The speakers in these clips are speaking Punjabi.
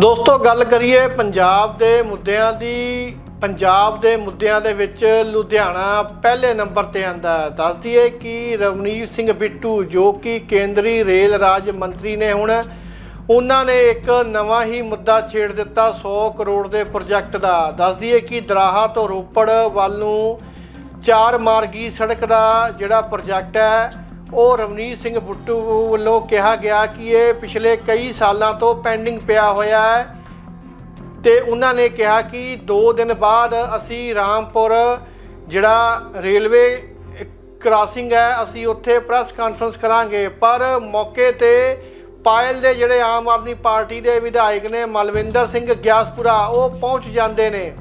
ਦੋਸਤੋ, ਗੱਲ ਕਰੀਏ ਪੰਜਾਬ ਦੇ ਮੁੱਦਿਆਂ ਦੀ। ਪੰਜਾਬ ਦੇ ਮੁੱਦਿਆਂ ਦੇ ਵਿੱਚ ਲੁਧਿਆਣਾ ਪਹਿਲੇ ਨੰਬਰ ਤੇ ਆਂਦਾ ਹੈ। ਦੱਸ ਦਈਏ ਕਿ ਰਵਨੀਤ ਸਿੰਘ ਬਿੱਟੂ, ਜੋ ਕਿ ਕੇਂਦਰੀ ਰੇਲ ਰਾਜ ਮੰਤਰੀ ਨੇ ਹੁਣ, ਉਹਨਾਂ ਨੇ ਇੱਕ ਨਵਾਂ ਹੀ ਮੁੱਦਾ ਛੇੜ ਦਿੱਤਾ 100 ਕਰੋੜ ਦੇ ਪ੍ਰੋਜੈਕਟ ਦਾ। ਦੱਸ ਦਈਏ ਕਿ ਦਰਾਹਾ ਤੋਂ ਰੋਪੜ ਵੱਲ ਨੂੰ ਚਾਰ ਮਾਰਗੀ ਸੜਕ ਦਾ ਜਿਹੜਾ ਪ੍ਰੋਜੈਕਟ ਹੈ ਉਹ ਰਵਨੀਤ ਸਿੰਘ ਬੁੱਟੂ ਵੱਲੋਂ ਕਿਹਾ ਗਿਆ ਕਿ ਇਹ ਪਿਛਲੇ ਕਈ ਸਾਲਾਂ ਤੋਂ ਪੈਂਡਿੰਗ ਪਿਆ ਹੋਇਆ ਹੈ ਤੇ ਉਹਨਾਂ ਨੇ ਕਿਹਾ ਕਿ 2 ਦਿਨ ਬਾਅਦ ਅਸੀਂ ਰਾਮਪੁਰ ਜਿਹੜਾ ਰੇਲਵੇ ਕ੍ਰਾਸਿੰਗ ਹੈ, ਅਸੀਂ ਉੱਥੇ ਪ੍ਰੈਸ ਕਾਨਫਰੰਸ ਕਰਾਂਗੇ। ਪਰ ਮੌਕੇ ਤੇ ਪਾਇਲ ਦੇ ਜਿਹੜੇ ਆਮ ਆਦਮੀ ਪਾਰਟੀ ਦੇ ਵਿਧਾਇਕ ਨੇ, ਮਲਵਿੰਦਰ ਸਿੰਘ ਗਿਆਸਪੁਰਾ, ਉਹ ਪਹੁੰਚ ਜਾਂਦੇ ਨੇ।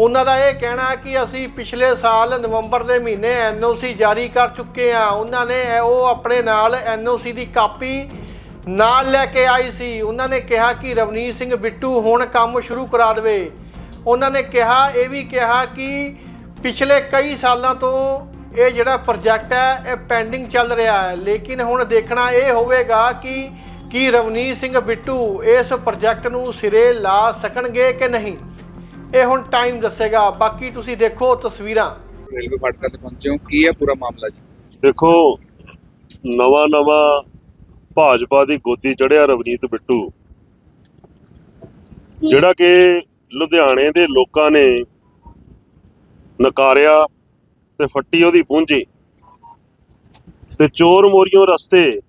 ਉਹਨਾਂ ਦਾ ਇਹ ਕਹਿਣਾ ਕਿ ਅਸੀਂ ਪਿਛਲੇ ਸਾਲ ਨਵੰਬਰ ਦੇ ਮਹੀਨੇ ਐਨਓਸੀ ਜਾਰੀ ਕਰ ਚੁੱਕੇ ਆ ਉਹਨਾਂ ਨੇ ਉਹ ਆਪਣੇ ਨਾਲ ਐਨਓਸੀ ਦੀ ਕਾਪੀ ਨਾਲ ਲੈ ਕੇ ਆਈ ਸੀ। ਉਹਨਾਂ ਨੇ ਕਿਹਾ ਕਿ ਰਵਨੀਤ ਸਿੰਘ ਬਿੱਟੂ ਹੁਣ ਕੰਮ ਸ਼ੁਰੂ ਕਰਾ ਦੇਵੇ। ਉਹਨਾਂ ਨੇ ਕਿਹਾ, ਇਹ ਵੀ ਕਿਹਾ ਕਿ ਪਿਛਲੇ ਕਈ ਸਾਲਾਂ ਤੋਂ ਇਹ ਜਿਹੜਾ ਪ੍ਰੋਜੈਕਟ ਹੈ, ਇਹ ਪੈਂਡਿੰਗ ਚੱਲ ਰਿਹਾ ਹੈ। ਲੇਕਿਨ ਹੁਣ ਦੇਖਣਾ ਇਹ ਹੋਵੇਗਾ ਕਿ, ਕੀ ਰਵਨੀਤ ਸਿੰਘ ਬਿੱਟੂ ਇਸ ਪ੍ਰੋਜੈਕਟ ਨੂੰ ਸਿਰੇ ਲਾ ਸਕਣਗੇ ਕਿ ਨਹੀਂ। ਇਹ ਹੁਣ ਟਾਈਮ ਦੱਸੇਗਾ। ਬਾਕੀ ਤੁਸੀਂ ਦੇਖੋ ਤਸਵੀਰਾਂ। ਰੇਲਵੇ ਫਾਟਕਾਂ ਤੇ ਪਹੁੰਚੇ ਹੋ। ਕੀ ਹੈ ਪੂਰਾ ਮਾਮਲਾ ਜੀ? ਦੇਖੋ ਨਵਾਂ ਨਵਾਂ ਭਾਜਪਾ ਦੀ ਗੋਦੀ ਚੜਿਆ ਰਵਨੀਤ ਬਿੱਟੂ। ਜਿਹੜਾ ਕਿ ਲੁਧਿਆਣੇ ਦੇ ਲੋਕਾਂ ਨੇ ਨਕਾਰਿਆ ਤੇ ਫੱਟੀ ਉਹਦੀ ਪੂੰਝੀ ਤੇ ਚੋਰ ਮੋਰੀਆਂ ਰਸਤੇ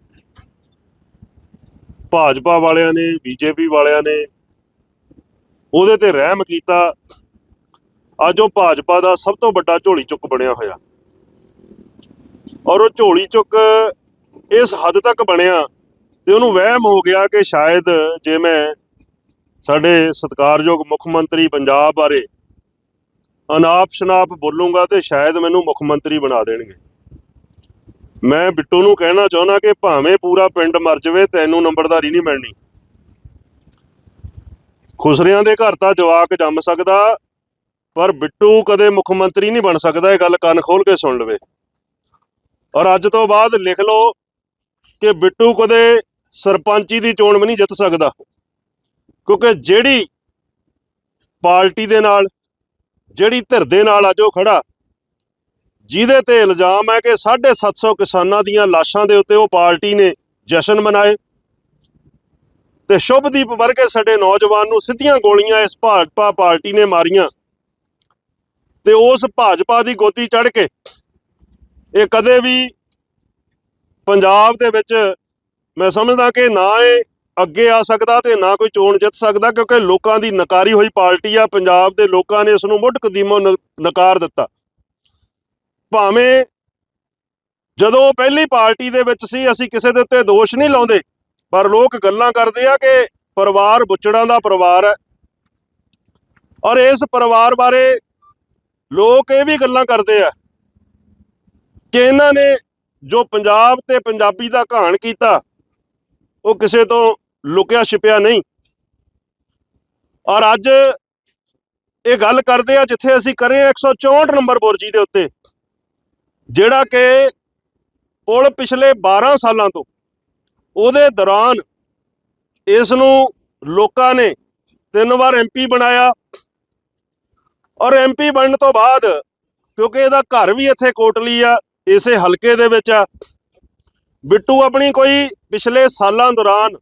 ਭਾਜਪਾ ਵਾਲਿਆਂ ਨੇ ਬੀਜੇਪੀ ਵਾਲਿਆਂ ਨੇ ਉਹਦੇ ਤੇ ਰਹਿਮ ਕੀਤਾ। ਅੱਜ ਉਹ ਭਾਜਪਾ ਦਾ ਸਭ ਤੋਂ ਵੱਡਾ ਝੋਲੀ ਚੁੱਕ ਬਣਿਆ ਹੋਇਆ। ਔਰ ਉਹ ਝੋਲੀ ਚੁੱਕ ਇਸ ਹੱਦ ਤੱਕ ਬਣਿਆ ਤੇ ਉਹਨੂੰ ਵਹਿਮ ਹੋ ਗਿਆ ਕਿ ਸ਼ਾਇਦ ਜੇ ਮੈਂ ਸਾਡੇ ਸਤਿਕਾਰਯੋਗ ਮੁੱਖ ਮੰਤਰੀ ਪੰਜਾਬ ਬਾਰੇ ਅਨਾਪ ਸ਼ਨਾਪ ਬੋਲੂੰਗਾ ਤੇ ਸ਼ਾਇਦ ਮੈਨੂੰ ਮੁੱਖ ਮੰਤਰੀ ਬਣਾ ਦੇਣਗੇ। ਮੈਂ ਬਿੱਟੂ ਨੂੰ ਕਹਿਣਾ ਚਾਹੁੰਦਾ ਕਿ ਭਾਵੇਂ ਪੂਰਾ ਪਿੰਡ ਮਰ ਜਾਵੇ, ਤੈਨੂੰ ਨੰਬਰਦਾਰੀ ਨਹੀਂ ਮਿਲਣੀ। ਖੁਸਰਿਆਂ ਦੇ ਘਰ ਤਾਂ ਜਵਾਕ ਜੰਮ ਸਕਦਾ, ਪਰ ਬਿੱਟੂ ਕਦੇ ਮੁੱਖ ਮੰਤਰੀ ਨਹੀਂ ਬਣ ਸਕਦਾ, ਇਹ ਗੱਲ ਕੰਨ ਖੋਲ ਕੇ ਸੁਣ ਲਵੇ। ਔਰ ਅੱਜ ਤੋਂ ਬਾਅਦ ਲਿਖ ਲਓ ਕਿ ਬਿੱਟੂ ਕਦੇ ਸਰਪੰਚੀ ਦੀ ਚੋਣ ਵੀ ਨਹੀਂ ਜਿੱਤ ਸਕਦਾ, ਕਿਉਂਕਿ ਜਿਹੜੀ ਪਾਰਟੀ ਦੇ ਨਾਲ, ਜਿਹੜੀ ਧਿਰ ਦੇ ਨਾਲ ਅੱਜ ਉਹ ਖੜਾ, ਜਿਹਦੇ ਤੇ ਇਲਜ਼ਾਮ ਹੈ ਕਿ 750 ਕਿਸਾਨਾਂ ਦੀਆਂ ਲਾਸ਼ਾਂ ਦੇ ਉੱਤੇ ਉਹ ਪਾਰਟੀ ਨੇ ਜਸ਼ਨ ਮਨਾਏ। ਤੇ ਸ਼ੁਭਦੀਪ ਵਰਗੇ ਸਾਡੇ ਨੌਜਵਾਨ ਨੂੰ ਸਿੱਧੀਆਂ ਗੋਲੀਆਂ ਇਸ ਭਾਜਪਾ ਪਾਰਟੀ ਨੇ ਮਾਰੀਆਂ। ਤੇ ਉਸ ਭਾਜਪਾ ਦੀ ਗੋਦੀ ਚੜ ਕੇ ਇਹ ਕਦੇ ਵੀ ਪੰਜਾਬ ਦੇ ਵਿੱਚ ਮੈਂ ਸਮਝਦਾ ਕਿ ਨਾ ਇਹ ਅੱਗੇ ਆ ਸਕਦਾ ਤੇ ਨਾ ਕੋਈ ਚੋਣ ਜਿੱਤ ਸਕਦਾ ਕਿਉਂਕਿ ਲੋਕਾਂ ਦੀ ਨਕਾਰੀ ਹੋਈ ਪਾਰਟੀ ਆ, ਪੰਜਾਬ ਦੇ ਲੋਕਾਂ ਨੇ ਇਸ ਨੂੰ ਮੁੱਢ ਕਦੀਮੋਂ ਨ- ਨਕਾਰ ਦਿੱਤਾ। ਭਾਵੇਂ ਜਦੋਂ ਉਹ ਪਹਿਲੀ ਪਾਰਟੀ ਦੇ ਵਿੱਚ ਸੀ, ਅਸੀਂ ਕਿਸੇ ਦੇ ਉੱਤੇ ਦੋਸ਼ ਨਹੀਂ ਲਾਉਂਦੇ। ਪਰ ਲੋਕ ਗੱਲਾਂ ਕਰਦੇ ਆ ਕਿ ਪਰਿਵਾਰ ਬੁੱਚੜਾਂ ਦਾ ਪਰਿਵਾਰ ਹੈ। ਔਰ ਇਸ ਪਰਿਵਾਰ ਬਾਰੇ ਲੋਕ ਇਹ ਵੀ ਗੱਲਾਂ ਕਰਦੇ ਆ ਕਿ ਇਹਨਾਂ ਨੇ ਜੋ ਪੰਜਾਬ ਤੇ ਪੰਜਾਬੀ ਦਾ ਘਾਣ ਕੀਤਾ, ਉਹ ਕਿਸੇ ਤੋਂ ਲੁਕਿਆ ਛਿਪਿਆ ਨਹੀਂ। ਔਰ ਅੱਜ ਇਹ ਗੱਲ ਕਰਦੇ ਆ ਜਿੱਥੇ ਅਸੀਂ ਕਰੇ ਆ 164 ਨੰਬਰ ਬੁਰਜੀ ਦੇ ਉੱਤੇ, ਜਿਹੜਾ ਕਿ ਪੁਲ ਪਿਛਲੇ 12 ਸਾਲਾਂ ਤੋਂ ਉਹਦੇ ਦੌਰਾਨ ਇਸ ਨੂੰ ਲੋਕਾਂ ਨੇ ਤਿੰਨ ਵਾਰ ਐਮਪੀ ਬਣਾਇਆ। ਔਰ ਐਮਪੀ ਬਣਨ ਤੋਂ ਬਾਅਦ, ਕਿਉਂਕਿ ਇਹਦਾ ਘਰ ਵੀ ਇੱਥੇ ਕੋਟਲੀ ਆ, ਇਸੇ ਹਲਕੇ ਦੇ ਵਿੱਚ ਆ। ਬਿੱਟੂ ਆਪਣੀ ਕੋਈ ਪਿਛਲੇ ਸਾਲਾਂ ਦੌਰਾਨ,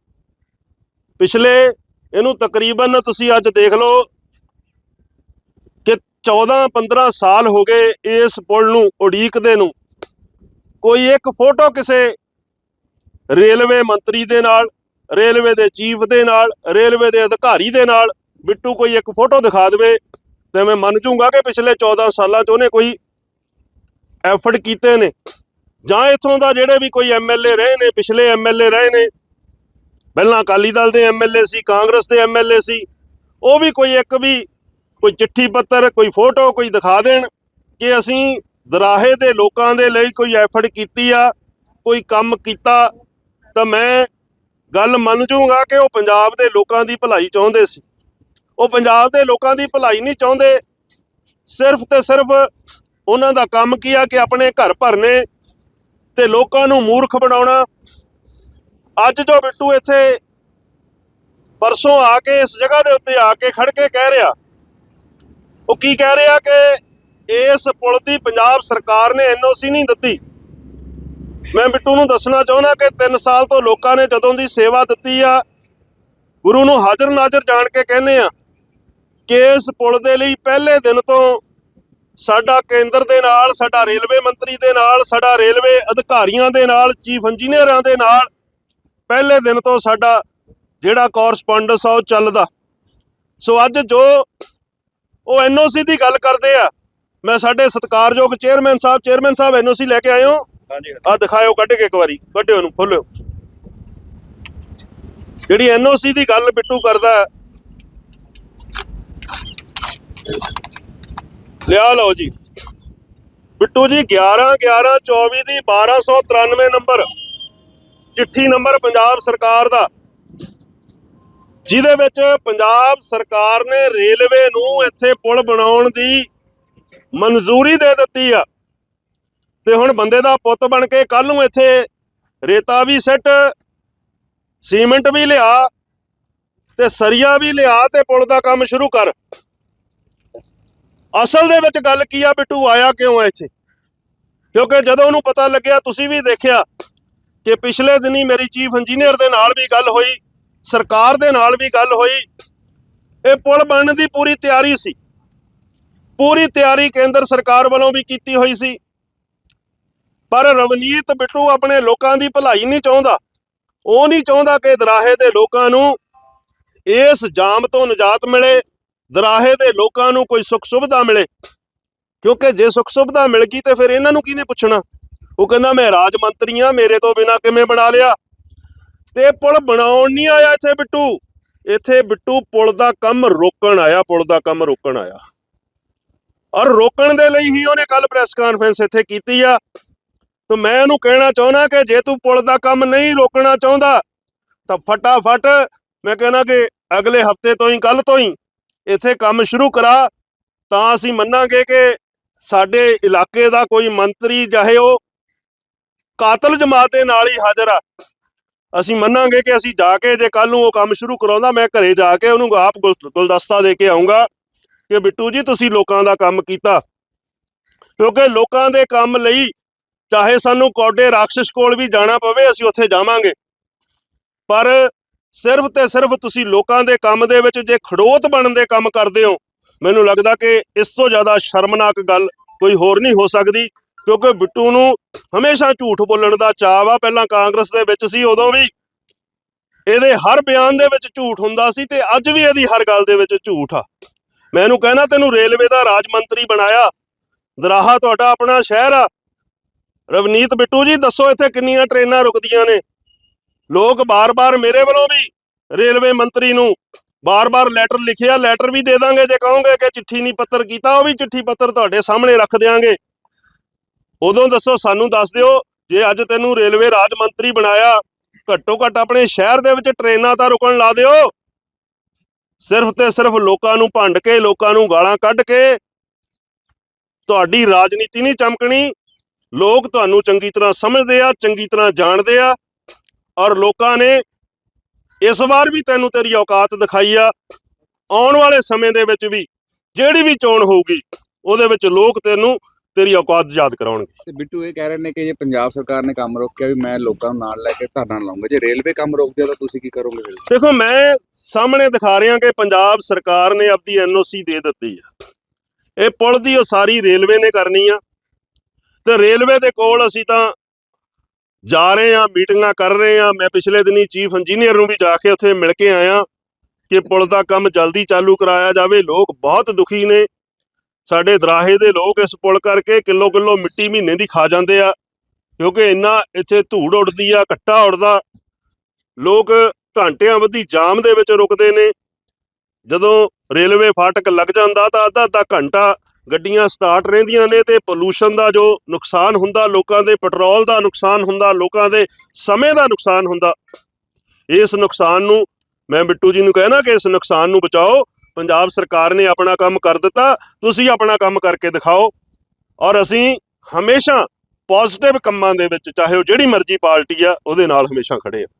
ਪਿਛਲੇ ਇਹਨੂੰ ਤਕਰੀਬਨ ਤੁਸੀਂ ਅੱਜ ਦੇਖ ਲਓ ਕਿ 14 15 ਸਾਲ ਹੋ ਗਏ ਇਸ ਪੁਲ ਨੂੰ ਉਡੀਕਦੇ ਨੂੰ। ਕੋਈ ਇੱਕ ਫੋਟੋ ਕਿਸੇ ਰੇਲਵੇ ਮੰਤਰੀ ਦੇ ਨਾਲ, ਰੇਲਵੇ ਦੇ ਚੀਫ ਦੇ ਨਾਲ, ਰੇਲਵੇ ਦੇ ਅਧਿਕਾਰੀ ਦੇ ਨਾਲ ਬਿੱਟੂ ਕੋਈ ਇੱਕ ਫੋਟੋ ਦਿਖਾ ਦੇਵੇ ਤੇ ਮੈਂ ਮੰਨ ਜੂੰਗਾ ਕਿ ਪਿਛਲੇ 14 ਸਾਲਾਂ 'ਚ ਉਹਨੇ ਕੋਈ ਐਫਰਟ ਕੀਤੇ ਨੇ। ਜਾਂ ਇਥੋਂ ਦਾ ਜਿਹੜੇ ਵੀ ਕੋਈ ਐਮਐਲਏ ਰਹੇ ਨੇ, ਪਿਛਲੇ ਐਮਐਲਏ ਰਹੇ ਨੇ, ਪਹਿਲਾਂ ਅਕਾਲੀ ਦਲ ਦੇ ਐਮਐਲਏ ਸੀ, ਕਾਂਗਰਸ ਦੇ ਐਮਐਲਏ ਸੀ, ਉਹ ਵੀ ਕੋਈ ਇੱਕ ਵੀ ਕੋਈ ਚਿੱਠੀ ਪੱਤਰ, ਕੋਈ ਫੋਟੋ ਕੋਈ ਦਿਖਾ ਦੇਣ ਕਿ ਅਸੀਂ ਦਰਾਹੇ ਦੇ ਲੋਕਾਂ ਦੇ ਲਈ ਕੋਈ ਐਫਰਟ ਕੀਤੀ ਆ, ਕੋਈ ਕੰਮ ਕੀਤਾ ਤਾਂ ਮੈਂ ਗੱਲ ਮੰਨ ਜੂੰਗਾ ਕਿ ਉਹ ਪੰਜਾਬ ਦੇ ਲੋਕਾਂ ਦੀ ਭਲਾਈ ਚਾਹੁੰਦੇ ਸੀ। ਉਹ ਪੰਜਾਬ ਦੇ ਲੋਕਾਂ ਦੀ ਭਲਾਈ ਨਹੀਂ ਚਾਹੁੰਦੇ। ਸਿਰਫ ਤੇ ਸਿਰਫ ਉਹਨਾਂ ਦਾ ਕੰਮ ਕੀ ਆ ਕਿ ਆਪਣੇ ਘਰ ਭਰਨੇ ਤੇ ਲੋਕਾਂ ਨੂੰ ਮੂਰਖ ਬਣਾਉਣਾ। ਅੱਜ ਜੋ ਬਿੱਟੂ ਇੱਥੇ ਪਰਸੋਂ ਆ ਕੇ ਇਸ ਜਗ੍ਹਾ ਦੇ ਉੱਤੇ ਆ ਕੇ ਖੜ ਕੇ ਕਹਿ ਰਿਹਾ, ਉਹ ਕੀ ਕਹਿ ਰਿਹਾ ਕਿ ਇਸ ਪੁਲ ਦੀ ਪੰਜਾਬ ਸਰਕਾਰ ਨੇ ਐਨਓਸੀ ਨਹੀਂ ਦਿੱਤੀ। ਮੈਂ ਬਿੱਟੂ ਨੂੰ ਦੱਸਣਾ ਚਾਹੁੰਦਾ ਕਿ 3 ਸਾਲ ਤੋਂ ਲੋਕਾਂ ਨੇ ਜਦੋਂ ਦੀ ਸੇਵਾ ਦਿੱਤੀ ਆ, ਗੁਰੂ ਨੂੰ ਹਾਜ਼ਰ ਨਾਜ਼ਰ ਜਾਣ ਕੇ ਕਹਿੰਦੇ ਆ ਕਿ ਇਸ ਪੁਲ ਦੇ ਲਈ ਪਹਿਲੇ ਦਿਨ ਤੋਂ ਸਾਡਾ ਕੇਂਦਰ ਦੇ ਨਾਲ, ਸਾਡਾ ਰੇਲਵੇ ਮੰਤਰੀ ਦੇ ਨਾਲ, ਸਾਡਾ ਰੇਲਵੇ ਅਧਿਕਾਰੀਆਂ ਦੇ ਨਾਲ, ਚੀਫ ਇੰਜੀਨੀਅਰਾਂ ਦੇ ਨਾਲ, ਪਹਿਲੇ ਦਿਨ ਤੋਂ ਸਾਡਾ ਜਿਹੜਾ ਕੋਰਸਪੋਂਡੈਂਸ ਆ ਉਹ ਚੱਲਦਾ। ਸੋ ਅੱਜ ਜੋ ਉਹ ਐਨਓਸੀ ਦੀ ਗੱਲ ਕਰਦੇ ਆ, ਮੈਂ ਸਾਡੇ ਸਤਿਕਾਰਯੋਗ ਚੇਅਰਮੈਨ ਸਾਹਿਬ ਚੇਅਰਮੈਨ ਸਾਹਿਬ ਐਨਓਸੀ ਲੈ ਕੇ ਆਏ ਹੋ। ਹਾਂਜੀ ਆ ਦਿਖਾਇਓ ਕੱਢ ਕੇ ਇੱਕ ਵਾਰੀ, ਕੱਢਿਓ ਉਹਨੂੰ ਖੋਲਿਓ ਜਿਹੜੀ ਐਨਓਸੀ ਦੀ ਗੱਲ ਬਿੱਟੂ ਕਰਦਾ ਲਿਆ ਲਓ ਜੀ। ਬਿੱਟੂ ਜੀ 11 11 24 ਦੀ 1293 ਨੰਬਰ। ਚਿੱਠੀ ਨੰਬਰ ਪੰਜਾਬ ਸਰਕਾਰ ਦਾ। ਜਿਹਦੇ ਵਿੱਚ ਪੰਜਾਬ ਸਰਕਾਰ ਨੇ ਰੇਲਵੇ ਨੂੰ ਇੱਥੇ ਪੁਲ ਬਣਾਉਣ ਦੀ ਮਨਜ਼ੂਰੀ ਦੇ ਦਿੱਤੀ ਆ। ਤੇ ਹੁਣ ਬੰਦੇ ਦਾ ਪੁੱਤ ਬਣ ਕੇ ਕੱਲ ਨੂੰ ਇੱਥੇ ਰੇਤਾ ਵੀ ਸਿੱਟ, ਸੀਮੈਂਟ ਵੀ ਲਿਆ ਤੇ ਸਰੀਆ ਵੀ ਲਿਆ ਤੇ ਪੁਲ ਦਾ ਕੰਮ ਸ਼ੁਰੂ ਕਰ। ਅਸਲ ਦੇ ਵਿੱਚ ਗੱਲ ਕੀ ਆ ਬਿੱਟੂ, ਆਇਆ ਕਿਉਂ ਆ ਇੱਥੇ? ਕਿਉਂਕਿ ਜਦੋਂ ਉਹਨੂੰ ਪਤਾ ਲੱਗਿਆ, ਤੁਸੀਂ ਵੀ ਦੇਖਿਆ ਕਿ ਪਿਛਲੇ ਦਿਨੀ ਮੇਰੀ ਚੀਫ ਇੰਜੀਨੀਅਰ ਦੇ ਨਾਲ ਵੀ ਗੱਲ ਹੋਈ, ਸਰਕਾਰ ਦੇ ਨਾਲ ਵੀ ਗੱਲ ਹੋਈ। ਇਹ ਪੁਲ ਬਣਨ ਦੀ ਪੂਰੀ ਤਿਆਰੀ ਸੀ। ਪੂਰੀ ਤਿਆਰੀ ਕੇਂਦਰ ਸਰਕਾਰ ਵੱਲੋਂ ਵੀ ਕੀਤੀ ਹੋਈ ਸੀ। ਪਰ ਰਵਨੀਤ ਬਿੱਟੂ ਆਪਣੇ ਲੋਕਾਂ ਦੀ ਭਲਾਈ ਨਹੀਂ ਚਾਹੁੰਦਾ। ਉਹ ਨਹੀਂ ਚਾਹੁੰਦਾ ਕਿ ਦਰਾਹੇ ਦੇ ਲੋਕਾਂ ਨੂੰ ਇਸ ਜਾਮ ਤੋਂ ਨਜਾਤ ਮਿਲੇ, ਦਰਾਹੇ ਦੇ ਲੋਕਾਂ ਨੂੰ ਕੋਈ ਸੁੱਖ ਸੁਵਿਧਾ ਮਿਲੇ। ਕਿਉਂਕਿ ਜੇ ਸੁੱਖ ਸੁਵਿਧਾ ਮਿਲ ਗਈ ਤੇ ਫਿਰ ਇਹਨਾਂ ਨੂੰ ਕਿਹਨੇ ਪੁੱਛਣਾ? ਉਹ ਕਹਿੰਦਾ, ਮੈਂ ਰਾਜ ਮੰਤਰੀ ਆ ਮੇਰੇ ਤੋਂ ਬਿਨਾ ਕਿਵੇਂ ਬਣਾ ਲਿਆ? ਤੇ ਪੁਲ ਬਣਾਉਣ ਨਹੀਂ ਆਇਆ ਇੱਥੇ ਬਿੱਟੂ। ਇੱਥੇ ਬਿੱਟੂ ਪੁਲ ਦਾ ਕੰਮ ਰੋਕਣ ਆਇਆ, ਪੁਲ ਦਾ ਕੰਮ ਰੋਕਣ ਆਇਆ। ਔਰ ਰੋਕਣ ਦੇ ਲਈ ਹੀ ਉਹਨੇ ਕੱਲ ਪ੍ਰੈਸ ਕਾਨਫਰੰਸ ਇੱਥੇ ਕੀਤੀ ਆ। ਤਾਂ ਮੈਂ ਉਹਨੂੰ ਕਹਿਣਾ ਚਾਹੁੰਦਾ ਕਿ ਜੇ ਤੂੰ ਪੁਲ ਦਾ ਕੰਮ ਨਹੀਂ ਰੋਕਣਾ ਚਾਹੁੰਦਾ, ਤਾਂ ਫਟਾਫਟ ਮੈਂ ਕਹਿੰਦਾ ਕਿ ਅਗਲੇ ਹਫ਼ਤੇ ਤੋਂ ਹੀ ਕੱਲ ਤੋਂ ਹੀ ਇੱਥੇ ਕੰਮ ਸ਼ੁਰੂ ਕਰਾ। ਤਾਂ ਅਸੀਂ ਮੰਨਾਂਗੇ ਕਿ ਸਾਡੇ ਇਲਾਕੇ ਦਾ ਕੋਈ ਮੰਤਰੀ ਚਾਹੇ ਉਹ ਕਾਤਲ ਜਮਾਤ ਦੇ ਨਾਲ ਹੀ ਹਾਜ਼ਰ ਆ। ਅਸੀਂ ਮੰਨਾਂਗੇ ਕਿ ਅਸੀਂ ਜਾ ਕੇ ਜੇ ਕੱਲ ਨੂੰ ਉਹ ਕੰਮ ਸ਼ੁਰੂ ਕਰਾਉਂਦਾ, ਮੈਂ ਘਰੇ ਜਾ ਕੇ ਉਹਨੂੰ ਆਪ ਗੁਲ- ਗੁਲਦਸਤਾ ਦੇ ਕੇ ਆਉਂਗਾ ਕਿ ਬਿੱਟੂ ਜੀ, ਤੁਸੀਂ ਲੋਕਾਂ ਦਾ ਕੰਮ ਕੀਤਾ। ਕਿਉਂਕਿ ਲੋਕਾਂ ਦੇ ਕੰਮ ਲਈ ਚਾਹੇ ਸਾਨੂੰ ਕੌਡੇ ਰਾਖਸ਼ ਕੋਲ ਵੀ ਜਾਣਾ ਪਵੇ, ਅਸੀਂ ਉੱਥੇ ਜਾਵਾਂਗੇ। ਪਰ ਸਿਰਫ ਤੇ ਸਿਰਫ ਤੁਸੀਂ ਲੋਕਾਂ ਦੇ ਕੰਮ ਦੇ ਵਿੱਚ ਜੇ ਖੜੋਤ ਬਣਨ ਦੇ ਕੰਮ ਕਰਦੇ ਹੋ, ਮੈਨੂੰ ਲੱਗਦਾ ਕਿ ਇਸ ਤੋਂ ਜ਼ਿਆਦਾ ਸ਼ਰਮਨਾਕ ਗੱਲ ਕੋਈ ਹੋਰ ਨਹੀਂ ਹੋ ਸਕਦੀ, ਕਿਉਂਕਿ ਬਿੱਟੂ ਨੂੰ ਹਮੇਸ਼ਾ ਝੂਠ ਬੋਲਣ ਦਾ ਚਾਅ ਵਾ ਪਹਿਲਾਂ ਕਾਂਗਰਸ ਦੇ ਵਿੱਚ ਸੀ, ਉਦੋਂ ਵੀ ਇਹਦੇ ਹਰ ਬਿਆਨ ਦੇ ਵਿੱਚ ਝੂਠ ਹੁੰਦਾ ਸੀ ਤੇ ਅੱਜ ਵੀ ਇਹਦੀ ਹਰ ਗੱਲ ਦੇ ਵਿੱਚ ਝੂਠ ਆ। ਮੈਨੂੰ ਕਹਿਣਾ, ਤੈਨੂੰ ਰੇਲਵੇ ਦਾ ਰਾਜ ਮੰਤਰੀ ਬਣਾਇਆ, ਦਰਾਹਾ ਤੁਹਾਡਾ ਆਪਣਾ ਸ਼ਹਿਰ ਆ ਰਵਨੀਤ ਬਿੱਟੂ ਜੀ, ਦੱਸੋ ਇੱਥੇ ਕਿੰਨੀਆਂ ਟ੍ਰੇਨਾਂ ਰੁਕਦੀਆਂ ਨੇ? ਲੋਕ ਬਾਰ-ਬਾਰ ਮੇਰੇ ਵੱਲੋਂ ਵੀ ਰੇਲਵੇ ਮੰਤਰੀ ਨੂੰ ਬਾਰ-ਬਾਰ ਲੈਟਰ ਲਿਖਿਆ ਲੈਟਰ ਵੀ ਦੇ ਦਾਂਗੇ ਜੇ ਕਹੋਗੇ ਕਿ ਚਿੱਠੀ ਨਹੀਂ ਪੱਤਰ ਕੀਤਾ, ਉਹ ਵੀ ਚਿੱਠੀ ਪੱਤਰ ਤੁਹਾਡੇ ਸਾਹਮਣੇ ਰੱਖ ਦਿਆਂਗੇ। ਉਦੋਂ ਦੱਸੋ, ਸਾਨੂੰ ਦੱਸ ਦਿਓ, ਜੇ ਅੱਜ ਤੈਨੂੰ ਰੇਲਵੇ ਰਾਜ ਮੰਤਰੀ ਬਣਾਇਆ, ਘੱਟੋ ਘੱਟ ਆਪਣੇ ਸ਼ਹਿਰ ਦੇ ਵਿੱਚ ਟ੍ਰੇਨਾਂ ਤਾਂ ਰੁਕਣ ਲਾ ਦਿਓ। ਸਿਰਫ ਤੇ ਸਿਰਫ ਲੋਕਾਂ ਨੂੰ ਭੰਡ ਕੇ, ਲੋਕਾਂ ਨੂੰ ਗਾਲਾਂ ਕੱਢ ਕੇ, ਤੁਹਾਡੀ ਰਾਜਨੀਤੀ ਨਹੀਂ ਚਮਕਣੀ। ਲੋਕ ਤੁਹਾਨੂੰ ਚੰਗੀ ਤਰ੍ਹਾਂ ਸਮਝਦੇ ਆ ਚੰਗੀ ਤਰ੍ਹਾਂ ਜਾਣਦੇ ਆ ਔਰ ਲੋਕਾਂ ਨੇ ਇਸ ਵਾਰ ਵੀ ਤੈਨੂੰ ਤੇਰੀ ਔਕਾਤ ਦਿਖਾਈ ਆ। ਆਉਣ ਵਾਲੇ ਸਮੇਂ ਦੇ ਵਿੱਚ ਵੀ ਜਿਹੜੀ ਵੀ ਚੋਣ ਹੋਊਗੀ ਉਹਦੇ ਵਿੱਚ ਲੋਕ ਤੈਨੂੰ ਤੇਰੀ ਔਕਾਤ ਯਾਦ ਕਰਾਉਣਗੇ। ਤੇ ਬਿੱਟੂ ਇਹ ਕਹਿ ਰਹੇ ਨੇ ਕਿ ਜੇ ਪੰਜਾਬ ਸਰਕਾਰ ਨੇ ਕੰਮ ਰੋਕਿਆ ਵੀ ਮੈਂ ਲੋਕਾਂ ਨੂੰ ਨਾਲ ਲੈ ਕੇ ਧਰਨਾ ਲਾਉਂਗਾ। ਜੇ ਰੇਲਵੇ ਕੰਮ ਰੋਕ ਦਿਆ ਤਾਂ ਤੁਸੀਂ ਕੀ ਕਰੋਗੇ ਫਿਰ? ਦੇਖੋ ਮੈਂ ਸਾਹਮਣੇ ਦਿਖਾ ਰਿਹਾ ਕਿ ਪੰਜਾਬ ਸਰਕਾਰ ਨੇ ਆਪਦੀ ਐਨਓਸੀ ਦੇ ਦਿੱਤੀ ਆ। ਇਹ ਪੁਲ ਦੀ ਉਸਾਰੀ ਰੇਲਵੇ ਨੇ ਕਰਨੀ ਆ। ਤੇ ਰੇਲਵੇ ਦੇ ਕੋਲ ਅਸੀਂ ਤਾਂ ਜਾ ਰਹੇ ਆ ਮੀਟਿੰਗਾਂ ਕਰ ਰਹੇ ਆ ਮੈਂ ਪਿਛਲੇ ਦਿਨੀ ਚੀਫ ਇੰਜੀਨੀਅਰ ਨੂੰ ਵੀ ਜਾ ਕੇ ਉੱਥੇ ਮਿਲ ਕੇ ਆਇਆ ਕਿ ਪੁਲ ਦਾ ਕੰਮ ਜਲਦੀ ਚਾਲੂ ਕਰਾਇਆ ਜਾਵੇ। ਲੋਕ ਬਹੁਤ ਦੁਖੀ ਨੇ। ਸਾਡੇ ਦਰਾਹੇ ਦੇ ਲੋਕ ਇਸ ਪੁਲ ਕਰਕੇ ਕਿਲੋ ਕਿਲੋ ਮਿੱਟੀ ਮਹੀਨੇ ਦੀ ਖਾ ਜਾਂਦੇ ਆ, ਕਿਉਂਕਿ ਇੰਨਾ ਇੱਥੇ ਧੂੜ ਉੱਡਦੀ ਆ, ਕੱਟਾ ਉੱਡਦਾ। ਲੋਕ ਘੰਟਿਆਂ ਵਧੀ ਜਾਮ ਦੇ ਵਿੱਚ ਰੁਕਦੇ ਨੇ। ਜਦੋਂ ਰੇਲਵੇ ਫਾਟਕ ਲੱਗ ਜਾਂਦਾ ਤਾਂ ਅੱਧਾ ਅੱਧਾ ਘੰਟਾ ਗੱਡੀਆਂ ਸਟਾਰਟ ਰਹਿੰਦੀਆਂ ਨੇ ਤੇ ਪੋਲੂਸ਼ਨ ਦਾ ਜੋ ਨੁਕਸਾਨ ਹੁੰਦਾ ਲੋਕਾਂ ਦੇ ਪੈਟਰੋਲ ਦਾ ਨੁਕਸਾਨ ਹੁੰਦਾ, ਲੋਕਾਂ ਦੇ ਸਮੇਂ ਦਾ ਨੁਕਸਾਨ ਹੁੰਦਾ। ਇਸ ਨੁਕਸਾਨ ਨੂੰ, ਮੈਂ ਬਿੱਟੂ ਜੀ ਨੂੰ ਕਹਿਣਾ ਕਿ ਇਸ ਨੁਕਸਾਨ ਨੂੰ ਬਚਾਓ। ਪੰਜਾਬ ਸਰਕਾਰ ਨੇ ਆਪਣਾ ਕੰਮ ਕਰ ਦਿੱਤਾ, ਤੁਸੀਂ ਆਪਣਾ ਕੰਮ ਕਰਕੇ ਦਿਖਾਓ। ਔਰ ਅਸੀਂ ਹਮੇਸ਼ਾ ਪੋਜ਼ਿਟਿਵ ਕੰਮਾਂ ਦੇ ਵਿੱਚ, ਚਾਹੇ ਉਹ ਜਿਹੜੀ ਮਰਜ਼ੀ ਪਾਰਟੀ ਆ, ਉਹਦੇ ਨਾਲ ਹਮੇਸ਼ਾ ਖੜੇ ਆ।